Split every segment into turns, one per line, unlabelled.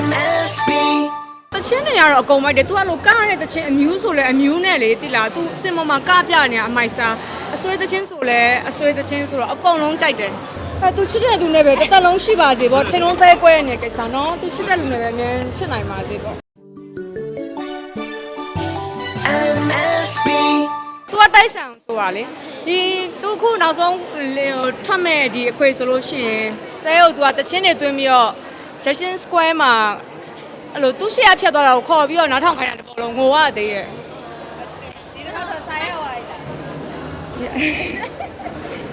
MSB
တချင်းတွေကတော့အကုန်မိုက်တယ်။ तू ကလို့ကားရတဲ့တချင်းအမျိုးဆိုလဲအမျိုးနဲ့လေတိလား။ तू အစင်ပေါ်မှာကားပြနေရအမိုက်စားအဆွေးတချင်းဆိုလဲအဆွေးတချင်းဆိုတော့အကုန်လုံးကြိုက်တယ်။အဲ तू ချစ်တဲ့သူနဲ့ပဲတစ်သက်လုံးရှိပါစေပေါ့။ချင်းလုံးသေးကွဲနေတဲ့ကိစ္စနော်။ तू ချစ်တဲ့လူနဲ့ပဲအမြဲချစ်နိုင်ပါစေပေါ့။
MSB
तू ကတိုက်ဆန်ဆိုတာလေဒီသူခုနောက်ဆုံးလေဟိုထွက်မဲ့ဒီအခွေဆိုလို့ရှိရင်တဲဟုတ် तू ကတချင်းတွေတွင်းပြီးတော့ Jackson Square မှာအဲ့လိုသူ့ရှေ့ကဖြတ်သွားတာကိုခေါ်ပြီးတော့နားထောင်ခိုင်းတာတပေါ်လုံးငိုရသေးရဲ့
ဒီတော့တော့ဆိုင်ရောက်သွားပြီ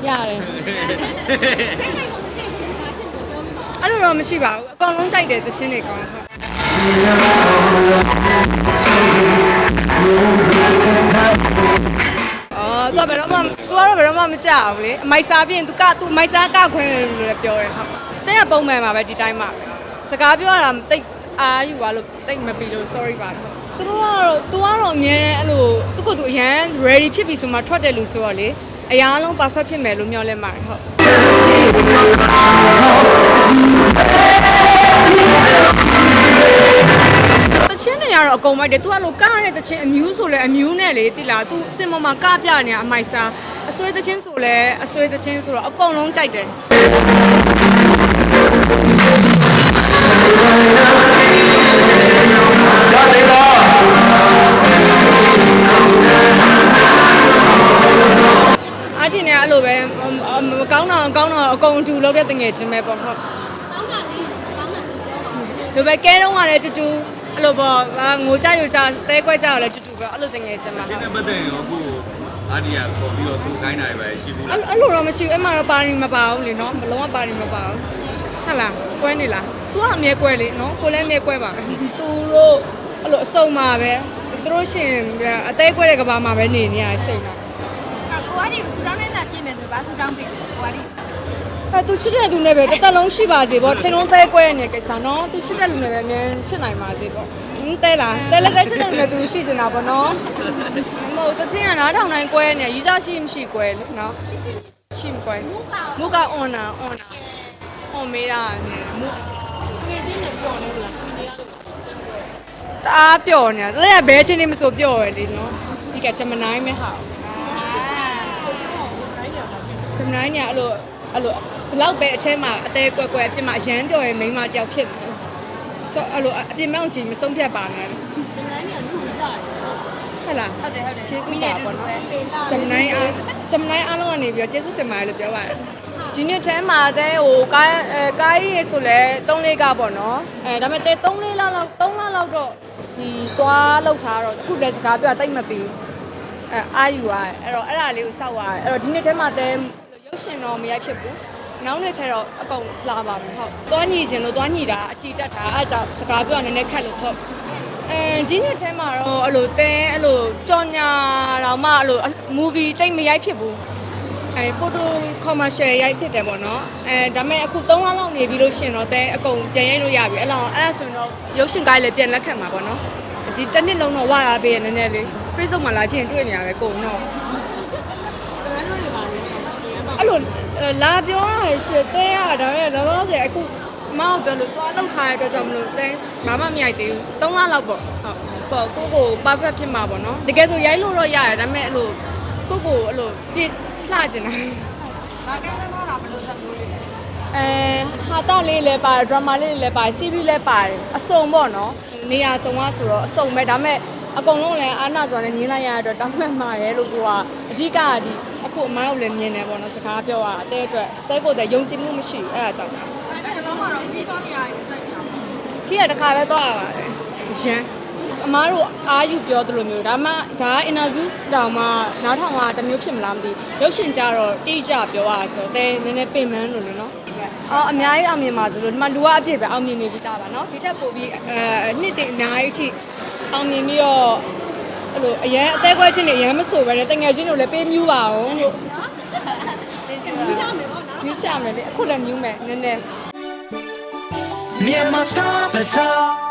လား
ရတယ်
ခိုင်ခိုင်ကိုတစ်ချိန်ပြန်လာဖြစ်လို့ပြောမှာ
အဲ့လိုတော့မရှိပါဘူးအကောင်လုံးကြိုက်တယ်တချင်းတွေကောင်းဟုတ်အော်သူကဘယ်တော့မှသူကတော့ဘယ်တော့မှမကြောက်ဘူးလေအမိုက်စားပြင်သူကသူမိုက်စားကခွင်းလို့လည်းပြောတယ်ဟုတ်တဲ့ကပုံမှန်ပါပဲဒီတိုင်းမှာပဲ စကားပြောရတာတိတ်အားယူပါလို့တိတ်မပြီးလို့ sorry ပါဟုတ်သူတို့ကတော့သူကတော့အမြဲတမ်းအဲ့လိုသူကသူအရန် ready ဖြစ်ပြီဆိုမှထွက်တယ်လို့ဆိုတော့လေအရာအလုံး perfect ဖြစ်မယ်လို့မျှော်လင့်ပါတယ်ဟုတ်တချင်းတွေကတော့အကုန်မိုက်တယ်။ तू ကလို့ကားရတဲ့တချင်းအမျိုးဆိုလဲအမျိုးနဲ့လေတိလား။ तू အစင်ပေါ်မှာကားပြနေရအမိုက်စားအဆွေးတချင်းဆိုလဲအဆွေးတချင်းဆိုတော့အကုန်လုံးကြိုက်တယ်။ အားတင်နေအဲ့လိုပဲမမကောင်းတော့ကောင်းတော့အကုန်အတူလုပ်တဲ့တငယ်ချင်းပဲပေါ့ဟုတ်
ကောင်းတာလေးကောင်းတာလေးပြောပါ
ဒီပဲကဲတော့ကလည်းတူတူအဲ့လိုပေါ့အာငိုကြရွကြတဲကွက်ကြတော့လည်းတူတူပဲအဲ့လိုတငယ်ချင်းပါ
ချင်းနဲ့ပတ်သက်ရင်ရောအခုအာဒီယာခေါ်ပြီးတော့စူခိုင်းတာပဲရှိဘူးလား
အဲ့အဲ့လိုတော့မရှိဘူးအဲ့မှာတော့ပါရီမပါဘူးလေနော်မလုံးဝပါရီမပါဘူးဟုတ်လားကွဲနေလား तू ကအမြဲကွဲလေနော်ကိုလည်းအမြဲကွဲပါပဲ तू တို့အဲ့လိုအစုံမှာပဲသူတို့ရှင်အသေးကွဲတဲ့ကဘာမှာပဲနေနေရအချိန်တော့
အဲ့ကိုကဒီကိုစူတောင်းနေတာပြင်မယ်ဆိုပါစူတောင်းပြီကိုကဒီ
အဲ तू ချစ်တဲ့သူနဲ့ပဲတစ်သက်လုံးရှိပါစေပေါ့ချင်းလုံးသေးကွဲနေတဲ့ကိစ္စနော် तू ချစ်တဲ့လူနဲ့ပဲအမြဲချစ်နိုင်ပါစေပေါ့ဟင်းတဲလားတဲလည်းတဲချစ်တဲ့လူနဲ့သူရှိနေတာပေါ့နော်မဟုတ်တချင်းကနားထောင်တိုင်းကွဲနေရီးစားရှိမရှိကွဲလေနော်
ရှိရှိ
ရှိမကွဲ
မူကော
မုကအွန်နာအွန်နာအွန်မေးတာနဲ့မုငယ်ချင်းနဲ့ပျော်နေလားခွေနေရလို့တအားပျော်နေတာတဲ့ကဘဲချင်းလေးမဆိုပျော်ရလေနော်ဒီကဂျမနိုင်းမဲဟာ ဂျမနိုင်းညာအဲ့လိုအဲ့လိုဘလောက်ပဲအထဲမှာအသေးကွက်ကွက်အဖြစ်မှာအရန်ပျော်ရမိန်းမကြောက်ဖြစ်တယ်ဆိုအဲ့လိုအပြင်မောင်ကြီးမဆုံးဖြတ်ပါနဲ့ဂျမနိုင်းညာလူလာဟုတ်လား
ဟုတ်တယ်ဟုတ်တယ်
ကျေးဇူးပါပေါ့နော်ဂျမနိုင်းအားဂျမနိုင်းအားလုံးကနေပြီးတော့ကျေးဇူးတင်ပါတယ်လို့ပြောပါတယ်ဒီနေ့ထဲမှာတဲ့ဟိုကားအဲကားကြီးဆိုလဲ3လေးကပေါ့နော်အဲဒါပေမဲ့တဲ့3လေးလောက်လောက်3လလောက်တော့ဒီသွားလောက်ထားတော့အခုလည်းစကားပြောတိတ်မပြီးဘူးအဲအာယူရအဲ့တော့အဲ့ဒါလေးကိုစောက်ရတယ်အဲ့တော့ဒီနေ့ထဲမှာတဲ့ ရုပ်ရှင်တော့မရိုက်ဖြစ်ဘူးနောက်နေ့ထဲတော့အကုန်လာပါပြီဟုတ်သွားညီခြင်းလို့သွားညီတာအကြည်တက်တာအဲ့ဒါကြောင့်စကားပြောနည်းနည်းခက်လို့ဟုတ်အဲဒီနေ့ထဲမှာတော့အဲ့လိုတဲအဲ့လိုကြော်ညာတော့မှအဲ့လို movie တိတ်မရိုက်ဖြစ်ဘူးအဲ photo commercial ရိုက်ဖြစ်တယ်ပေါ့နော်အဲဒါပေမဲ့အခု3လလောက်နေပြီလို့ရှရင်တော့တဲအကုန်ပြန်ရိုက်လို့ရပြီအဲ့လောက်အဲ့ဒါဆိုရင်တော့ရုပ်ရှင်ကားလည်းပြန်လက်ခံမှာပေါ့နော်ဒီတစ်နှစ်လုံးတော့ဝါလာပေးရနည်းနည်းလေး Facebook မှာလာကြည့်ရင်တွေ့နေရပဲကုန်တော့ အဲ့လိုအဲလာပြောရရှစ်တဲရဒါပေမဲ့လောလောဆယ်အခုမောက်ပြောလို့သွားလောက်ထားရတဲ့အတွက်ကြောင့်မလို့တဲဘာမှမရိုက်သေးဘူး3လလောက်ပေါ့ဟုတ်ပေါ့ကိုကို perfect ဖြစ်မှာပေါ့နော်တကယ်ဆိုရိုက်လို့တော့ရတယ်ဒါပေမဲ့အဲ့လိုကိုကိုအဲ့လိုပြည့်လှချင်တာ
ဘာကဲတော့တာဘယ်လိုသမျိုးလေးလဲ
အဲဟာတာလေးလည်းပါတယ်ဒရမာလေးလည်းပါတယ် CV လည်းပါတယ်အစုံပေါ့နော်နေရာစုံကဆိုတော့အစုံပဲဒါပေမဲ့အကုန်လုံးလည်းအာနာဆိုနဲ့မြင်လိုက်ရတဲ့အတွက်တောင်းမှန်မှာရဲလို့ကိုကအ ဓိကကဒီအခုအမကိုလည်းမြင်တယ်ပေါ့နော်စကားပြောရတာအဲအတွက်အဲကိုတည်းယုံကြည်မှုမရှိဘူးအဲ့ဒါကြောင့်
အဲ့ဒါလုံးဝတော့ပြီးတော့နေရာကိုစိတ်ထား
ခီးရတစ်ခါပဲတော့ရပါတယ်ရန်အမားတို့အာယူပြောသလိုမျိုးဒါမှဒါ interview တောင်မှနားထောင်တာတမျိုးဖြစ်မလားမသိရုပ်ရှင်ကြတော့တိကျပြောရဆိုတော့အဲနည်းနည်းပင်မန်းလို့လေနော်အော်အများကြီးအောင်မြင်ပါသလိုဒီမှာလူကအပြည့်ပဲအောင်မြင်နေပြီးသားပါနော်ဒီချက်ပို့ပြီးအဲနှစ်တည်းအများကြီးအထိအောင်မြင်ပြီးတော့ အဲ့လိုအရန်အသေးခွဲချင်းတွေအရန်မဆိုပဲနဲ့တငယ်ချင်းတို့လည်းပေးမြူးပါအောင်လို့
ဒီကြမယ်ပေါ့နော်
မြူးချမယ်လေအခုလည်းမြူးမယ်နည်းနည်း
Myanmar Star Bazaar